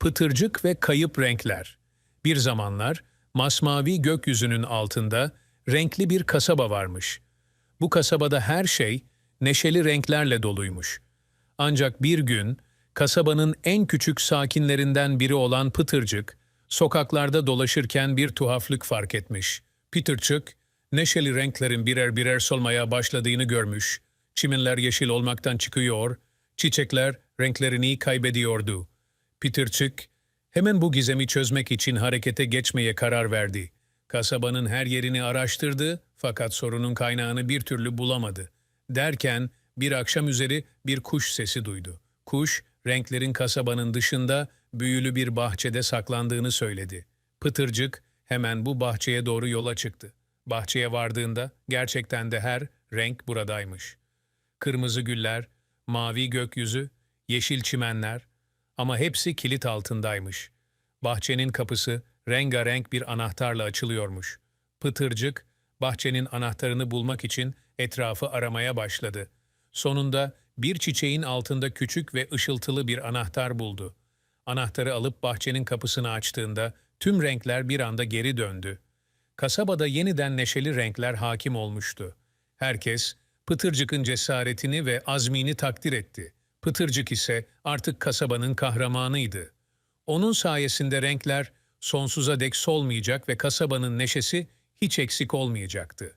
Pıtırcık ve kayıp renkler. Bir zamanlar masmavi gökyüzünün altında renkli bir kasaba varmış. Bu kasabada her şey neşeli renklerle doluymuş. Ancak bir gün kasabanın en küçük sakinlerinden biri olan Pıtırcık, sokaklarda dolaşırken bir tuhaflık fark etmiş. Pıtırcık, neşeli renklerin birer birer solmaya başladığını görmüş. Çimenler yeşil olmaktan çıkıyor, çiçekler renklerini kaybediyordu. Pıtırcık, hemen bu gizemi çözmek için harekete geçmeye karar verdi. Kasabanın her yerini araştırdı fakat sorunun kaynağını bir türlü bulamadı. Derken bir akşam üzeri bir kuş sesi duydu. Kuş, renklerin kasabanın dışında büyülü bir bahçede saklandığını söyledi. Pıtırcık hemen bu bahçeye doğru yola çıktı. Bahçeye vardığında gerçekten de her renk buradaymış. Kırmızı güller, mavi gökyüzü, yeşil çimenler ama hepsi kilit altındaymış. Bahçenin kapısı rengarenk bir anahtarla açılıyormuş. Pıtırcık, bahçenin anahtarını bulmak için etrafı aramaya başladı. Sonunda bir çiçeğin altında küçük ve ışıltılı bir anahtar buldu. Anahtarı alıp bahçenin kapısını açtığında tüm renkler bir anda geri döndü. Kasabada yeniden neşeli renkler hakim olmuştu. Herkes Pıtırcık'ın cesaretini ve azmini takdir etti. Pıtırcık ise artık kasabanın kahramanıydı. Onun sayesinde renkler sonsuza dek solmayacak ve kasabanın neşesi hiç eksik olmayacaktı.